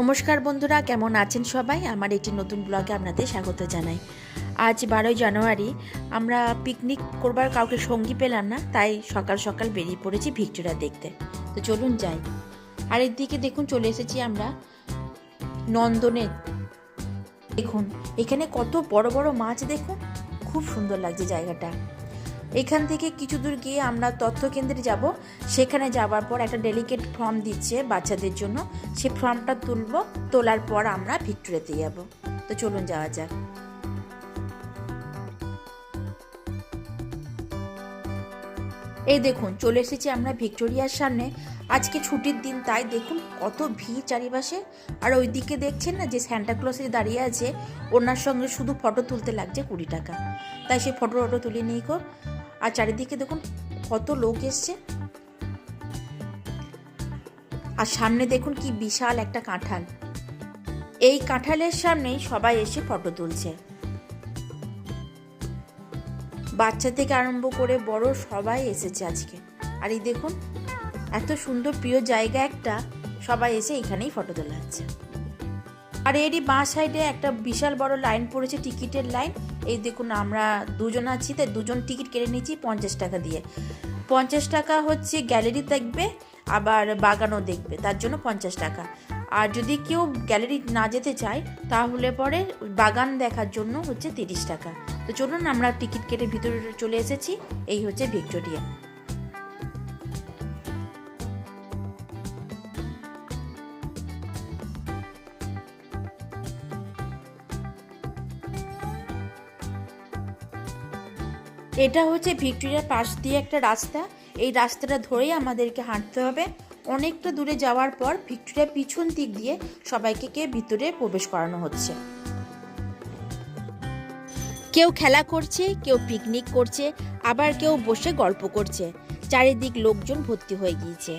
নমস্কার বন্ধুরা, কেমন আছেন সবাই? আমার একটি নতুন ব্লগে আপনাদের স্বাগত জানাই। আজ বারোই জানুয়ারি, আমরা পিকনিক করবার কাউকে সঙ্গী পেলাম না, তাই সকাল সকাল বেরিয়ে পড়েছি ভিক্টোরিয়া দেখতে। তো চলুন যাই। আর এদিকে দেখুন, চলে এসেছি আমরা নন্দনে। দেখুন, এখানে কত বড় বড় মাছ দেখুন, খুব সুন্দর লাগছে জায়গাটা। এখান থেকে কিছু দূর গিয়ে আমরা তথ্য কেন্দ্রে যাব। সেখানে যাওয়ার পর একটা ডেলিকেট ফর্ম দিচ্ছে বাচ্চাদের জন্য। সে ফর্মটা তুলব, তোলার পর আমরা ভিক্টোরিয়াতে যাব। তো চলুন যাওয়া যাক। এই দেখুন, চলে এসেছি আমরা ভিক্টোরিয়ার সামনে। আজকে ছুটির দিন, তাই দেখুন কত ভিড় চারিপাশে। আর ওইদিকে দেখছেন না যে স্যান্টা ক্লসে দাঁড়িয়ে আছে? ওনার সঙ্গে শুধু ফটো তুলতে লাগছে কুড়ি টাকা। তাই সে ফটো টটো তুলে গো। আর চারিদিকে দেখুন কত লোক এসছে। আর সামনে দেখুন কি বিশাল একটা কাঁঠাল। এই কাঁঠালের সামনেই সবাই এসে ফটো তুলছে। বাচ্চা থেকে আরম্ভ করে বড় সবাই এসেছে আজকে। আর এই দেখুন, এত সুন্দর প্রিয় জায়গা একটা, সবাই এসে এখানেই ফটো তোলা হচ্ছে আর এরই বাঁ সাইডে একটা বিশাল বড় লাইন পড়েছে, টিকিটের লাইন এই দেখুন, আমরা দুজন আছি, তাই দুজন টিকিট কেটে নিয়েছি পঞ্চাশ টাকা দিয়ে। পঞ্চাশ টাকা হচ্ছে গ্যালারি দেখবে, আবার বাগানও দেখবে, তার জন্য পঞ্চাশ টাকা। আর যদি কেউ গ্যালারি না যেতে চায়, তাহলে পরে বাগান দেখার জন্য হচ্ছে তিরিশ টাকা। তো চলুন, আমরা টিকিট কেটে ভিতরে চলে এসেছি, এই হচ্ছে ভিক্টোরিয়া। এটা হচ্ছে ভিক্টোরিয়ার পাশ দিয়ে একটা রাস্তা। এই রাস্তাটা ধরেই আমাদেরকে হাঁটতে হবে। অনেকটা দূরে যাওয়ার পর ভিক্টোরিয়ার পিছন দিক দিয়ে সবাইকে কে ভিতরে প্রবেশ করানো হচ্ছে। কেউ খেলা করছে, কেউ পিকনিক করছে, আবার কেউ বসে গল্প করছে। চারিদিক লোকজন ভর্তি হয়ে গিয়েছে।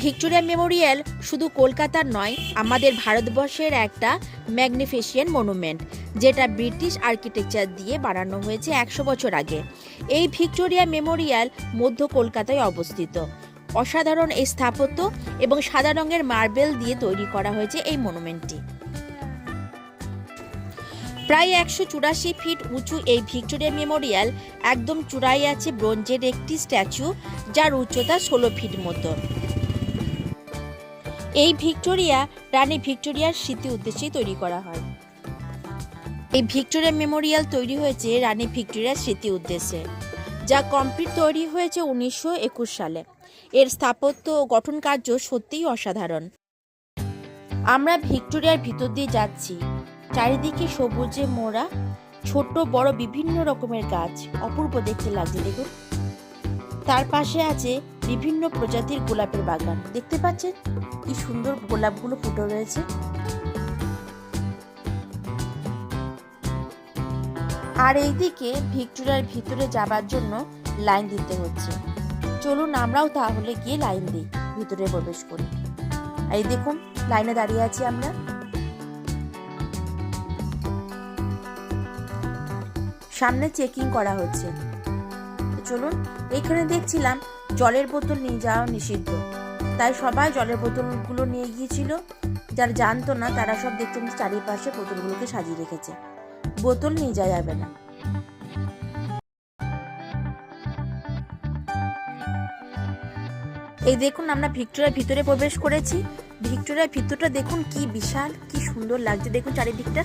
ভিক্টোরিয়া মেমোরিয়াল শুধু কলকাতার নয়, আমাদের ভারতবর্ষের একটা ম্যাগনিফিশিয়েন্ট মনুমেন্ট, যেটা ব্রিটিশ আর্কিটেকচার দিয়ে বানানো হয়েছে একশো বছর আগে। এই ভিক্টোরিয়া মেমোরিয়াল মধ্য কলকাতায় অবস্থিত। অসাধারণ এই স্থাপত্য এবং সাদা রঙের মার্বেল দিয়ে তৈরি করা হয়েছে এই মনুমেন্টটি। প্রায় একশো চুরাশি ফিট উঁচু এই ভিক্টোরিয়া মেমোরিয়াল একদম চূড়ায় আছে ব্রোঞ্জের একটি স্ট্যাচু যার উচ্চতা ষোলো ফিট মতো। এই ভিক্টোরিয়া রানী ভিক্টোরিয়ার স্মৃতি উদ্দেশ্যেই তৈরি করা হয়। এই ভিক্টোরিয়া মেমোরিয়াল তৈরি হয়েছে রানী ভিক্টোরিয়ার স্মৃতি উদ্দেশ্যে, যা কমপ্লিট তৈরি হয়েছে উনিশশো একুশ সালে। এর স্থাপত্য ও গঠন কার্য সত্যিই অসাধারণ। আমরা ভিক্টোরিয়ার ভিতর দিয়ে যাচ্ছি। চারিদিকে সবুজে মোড়া ছোট, বড় বিভিন্ন রকমের গাছ। অপূর্ব দেখতে লাগছে, দেখুন। তার পাশে আছে বিভিন্ন প্রজাতির গোলাপের বাগান। দেখতে পাচ্ছেন? কি সুন্দর গোলাপগুলো ফুটে রয়েছে। আর এইদিকে ভিক্টোরিয়ার ভিতরে যাবার জন্য লাইন দিতে হচ্ছে। চলুন আমরাও তাহলে গিয়ে লাইন দিই, ভিতরে প্রবেশ করি। এই দেখুন, লাইনে দাঁড়িয়ে আছি আমরা। সামনে চেকিং করা হচ্ছে। চলুন এখানে দেখছিলাম জলের বোতল নিয়ে যাওয়া নিষিদ্ধ। তাই সবাই জলের বোতলগুলো নিয়ে গিয়েছিল। যারা জানতো না, তারা সব দেখছেন চারিপাশে বোতলগুলোকে সাজিয়ে রেখেছে। বোতল নিয়ে যাওয়া যাবে না। এই দেখুন, আমরা ভিক্টোরিয়ার ভিতরে প্রবেশ করেছি। ভিক্টোরিয়ার ভিতরটা দেখুন কি বিশাল, কি সুন্দর লাগছে। দেখুন চারিদিকটা।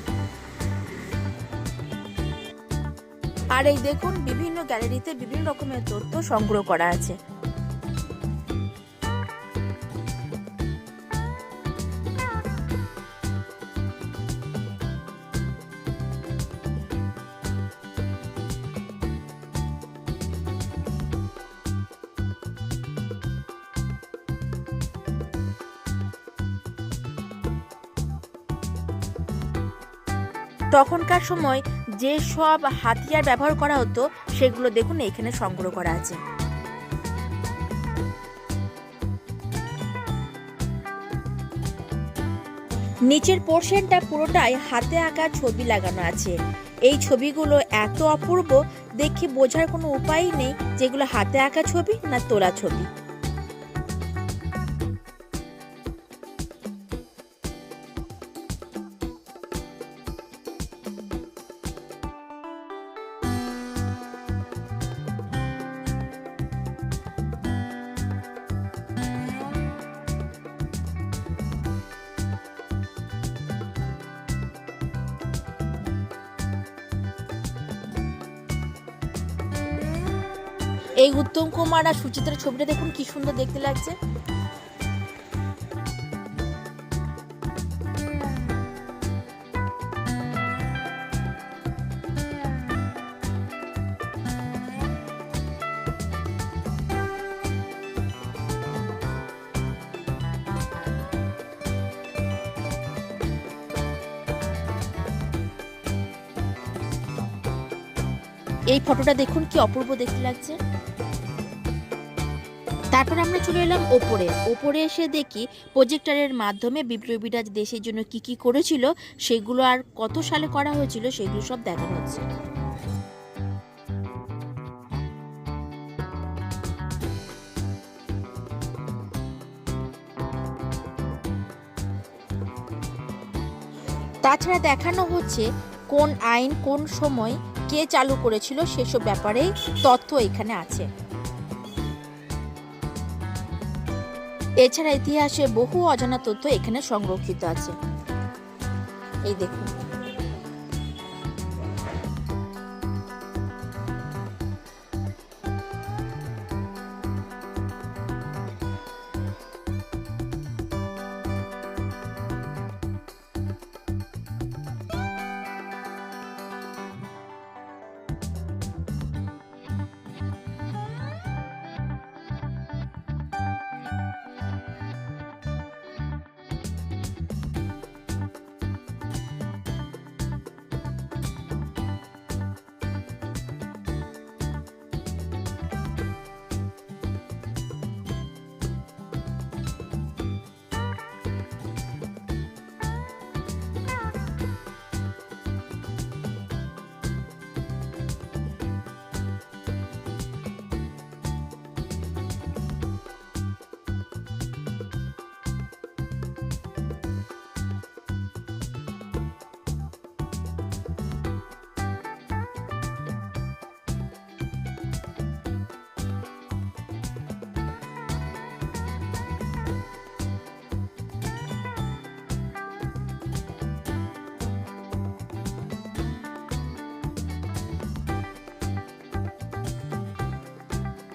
আর এই দেখুন বিভিন্ন গ্যালারিতে বিভিন্ন রকমের তথ্য সংগ্রহ করা আছে। তখনকার সময় যে সব হাতিয়ার ব্যবহার করা হতো, সেগুলো দেখুন, এখানে সংগ্রহ করা আছে। নিচের পোর্শনটা পুরোটাই হাতে আঁকা ছবি লাগানো আছে। এই ছবিগুলো এত অপূর্ব, দেখে বোঝার কোনো উপায় নেই যেগুলো হাতে আঁকা ছবি না তোলা ছবি। এই উত্তম কুমার আর সুচিত্রার ছবিটা দেখুন কি সুন্দর দেখতে লাগছে। এই ফটোটা দেখুন, কি অপূর্ব দেখতে লাগছে। তারপর আমরা চলে এলাম ওপরে। ওপরে এসে দেখি প্রজেক্টরের মাধ্যমে বিপ্লবীরা দেশের জন্য কি কি করেছিল, সেগুলো আর কত সালে করা হয়েছিল, সেগুলো সব দেখানো হচ্ছে। তাছাড়া দেখানো হচ্ছে কোন আইন কোন সময় কে চালু করেছিল সেসব ব্যাপারে তথ্য এখানে আছে। এছাড়া ইতিহাসে বহু অজানা তথ্য এখানে সংরক্ষিত আছে। এই দেখুন।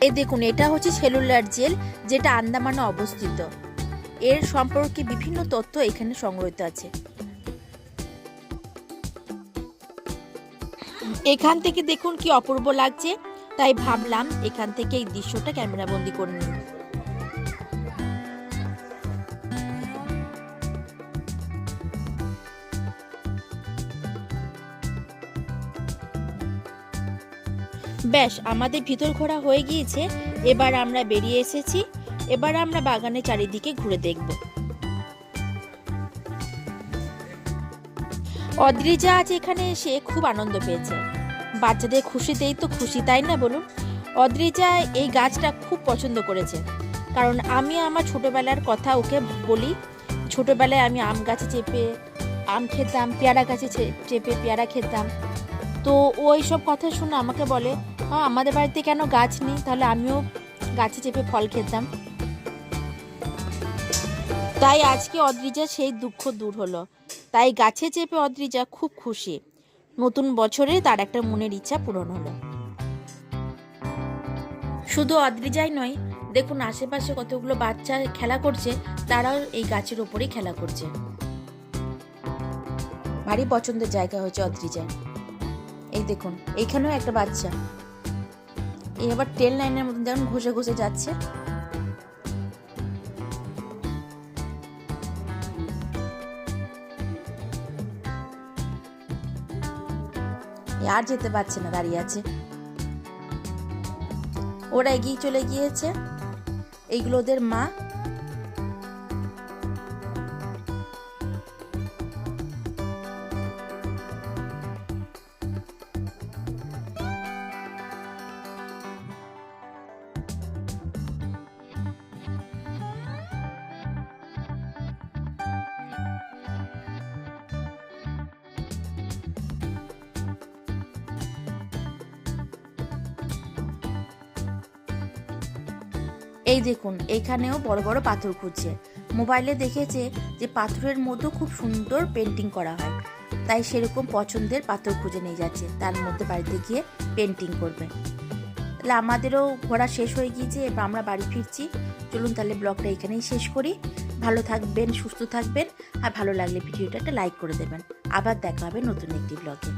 এই দেখুন, এটা হচ্ছে সেলুলার জেল, যেটা আন্দামানে অবস্থিত। এর সম্পর্কে বিভিন্ন তথ্য এখানে সংগ্রহিত আছে। এখান থেকে দেখুন কি অপূর্ব লাগছে, তাই ভাবলাম এখান থেকে এই দৃশ্যটা ক্যামেরাবন্দি করে নিই। ব্যাস আমাদের ভিতর ঘোরা হয়ে গিয়েছে। এবার আমরা বেরিয়ে এসেছি। এবার আমরা বাগানের চারিদিকে ঘুরে দেখব। অদ্রিজা আজ এখানে এসে খুব আনন্দ পেয়েছে। বাচ্চাদের খুশিতেই তো খুশি, তাই না বলুন? অদ্রিজা এই গাছটা খুব পছন্দ করেছে। কারণ আমি আমার ছোটবেলার কথা ওকে বলি, ছোটবেলায় আমি আম গাছে চেপে, আম খেতাম, পেয়ারা গাছে চেপে পেয়ারা খেতাম। তো ও এইসব কথা শুনে আমাকে বলে "মা, আমাদের বাড়িতে কেন গাছ নেই? তাহলে আমিও গাছে চেপে ফল খেতাম। তাই আজকে অদ্রিজা সেই দুঃখ দূর হলো। তাই গাছে চেপে অদ্রিজা খুব খুশি। নতুন বছরে তার একটা মনের ইচ্ছা পূরণ হলো। শুধু অদ্রিজাই নয় দেখুন আশেপাশে কতগুলো বাচ্চা খেলা করছে তারাও এই গাছের ওপরেই খেলা করছে। ভারী পছন্দের জায়গা হয়েছে অদ্রিজায় এই দেখুন, এইখানেও একটা বাচ্চা। এই আবার ট্রেন লাইনের মতন যেমন ঘষে ঘষে যাচ্ছে। আর যেতে পারছে না, দাঁড়িয়ে আছে। ওরা এগিয়ে চলে গিয়েছে। এইগুলো ওদের মা। এই দেখুন, এখানেও বড় বড় পাথর খুঁজছে। মোবাইলে দেখেছে যে পাথরের মধ্যে খুব সুন্দর পেন্টিং করা হয়। তাই সেরকম পছন্দের পাথর খুঁজে নিয়ে যাচ্ছে। তার মধ্যে বাড়িতে গিয়ে পেন্টিং করবে। তাহলে আমাদেরও ঘোরা শেষ হয়ে গিয়েছে, এবার আমরা বাড়ি ফিরছি। চলুন তাহলে ব্লগটা এখানেই শেষ করি। ভালো থাকবেন, সুস্থ থাকবেন। আর ভালো লাগলে ভিডিওটা একটা লাইক করে দেবেন। আবার দেখা হবে নতুন একটি ব্লগে।